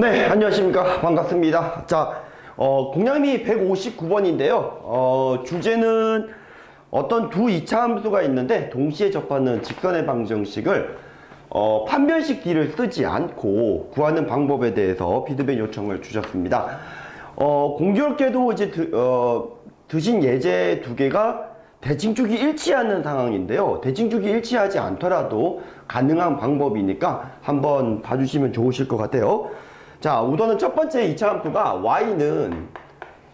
네, 안녕하십니까. 반갑습니다. 자, 어, 공략미 159번인데요. 어, 주제는 어떤 두 이차 함수가 있는데 동시에 접하는 직선의 방정식을 어, 판별식 D를 쓰지 않고 구하는 방법에 대해서 피드백 요청을 주셨습니다. 어, 공교롭게도 이제 드, 어, 드신 예제 두 개가 대칭축이 일치하는 상황인데요. 대칭축이 일치하지 않더라도 가능한 방법이니까 한번 봐주시면 좋으실 것 같아요. 자, 우선은 첫 번째 2차 함수가 y는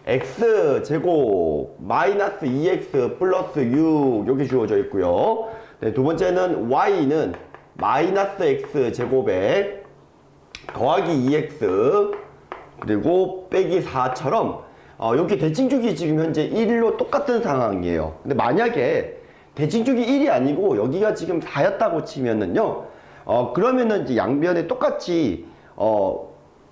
x 제곱 마이너스 2x 플러스 6 여기 주어져 있고요. 네, 두 번째는 y는 마이너스 x 제곱에 더하기 2x 그리고 빼기 4처럼 어, 여기 대칭축이 지금 현재 1로 똑같은 상황이에요. 근데 만약에 대칭축이 1이 아니고 여기가 지금 4였다고 치면은요. 어, 그러면은 이제 양변에 똑같이 어,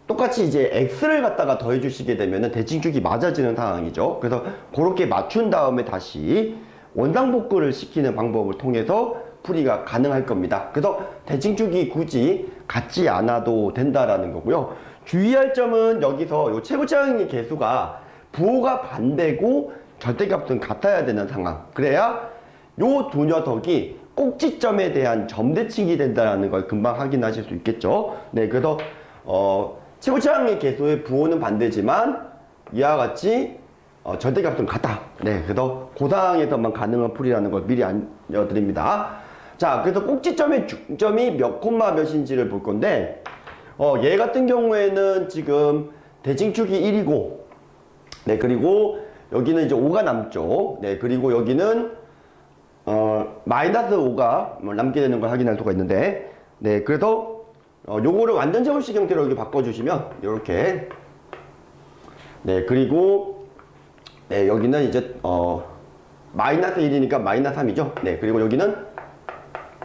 똑같이 이제 x를 갖다가 더해 주시게 되면은 대칭축이 맞아지는 상황이죠. 그래서 그렇게 맞춘 다음에 다시 원상복구를 시키는 방법을 통해서 풀이가 가능할 겁니다. 그래서 대칭축이 굳이 같지 않아도 된다라는 거고요. 주의할 점은 여기서 요 최고차항의 개수가 부호가 반대고 절대값은 같아야 되는 상황. 그래야 요 두 녀석이 꼭지점에 대한 점대칭이 된다는 걸 금방 확인하실 수 있겠죠. 네, 그래서 어, 최고차항의 개수의 부호는 반대지만 이와 같이 어, 절대값은 같다. 네, 그래서 고상에서만 가능한 풀이라는 걸 미리 알려드립니다. 자, 그래서 꼭지점의 중점이 몇 콤마 몇인지를 볼 건데, 어, 얘 같은 경우에는 지금 대칭축이 1이고, 네, 그리고 여기는 이제 5가 남죠. 네, 그리고 여기는 어, 마이너스 5가 뭐 남게 되는 걸 확인할 수가 있는데, 네, 그래서 어, 요거를 완전 제곱식 형태로 여기 바꿔주시면 이렇게 네, 그리고 네, 여기는 이제 어, 마이너스 1이니까 마이너스 3이죠. 네, 그리고 여기는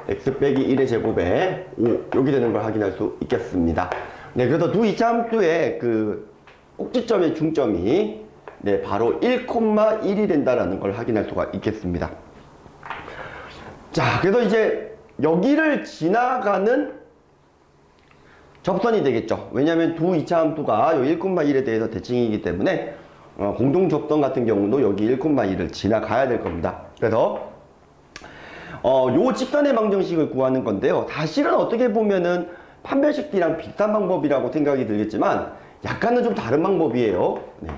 x 빼기 1의 제곱에 5 여기 되는 걸 확인할 수 있겠습니다. 네, 그래서 두 이차 함수의 그 꼭지점의 중점이 네, 바로 1,1이 된다라는 걸 확인할 수가 있겠습니다. 자, 그래서 이제 여기를 지나가는 접선이 되겠죠. 왜냐하면 두 이차 함수가 요 1,1에 대해서 대칭이기 때문에 어, 공동 접선 같은 경우도 여기 1,1을 지나가야 될 겁니다. 그래서 어, 요 직선의 방정식을 구하는 건데요. 사실은 어떻게 보면은 판별식 D랑 비슷한 방법이라고 생각이 들겠지만 약간은 좀 다른 방법이에요. 네.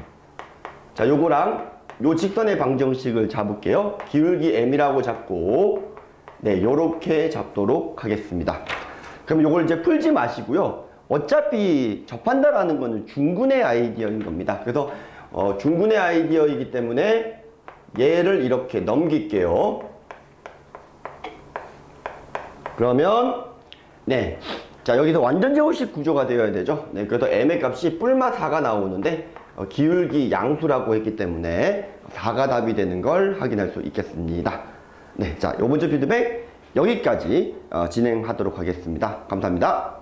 자, 요거랑 요 직선의 방정식을 잡을게요. 기울기 M이라고 잡고 네, 요렇게 잡도록 하겠습니다. 그럼 요걸 이제 풀지 마시고요. 어차피 접한다라는 거는 중군의 아이디어인 겁니다. 그래서 어, 중군의 아이디어이기 때문에 얘를 이렇게 넘길게요. 그러면 네. 자, 여기서 완전 제곱식 구조가 되어야 되죠. 네, 그래서 m의 값이 뿔마 4가 나오는데 어, 기울기 양수라고 했기 때문에 4가 답이 되는 걸 확인할 수 있겠습니다. 네, 자, 요번 주 피드백 여기까지 어, 진행하도록 하겠습니다. 감사합니다.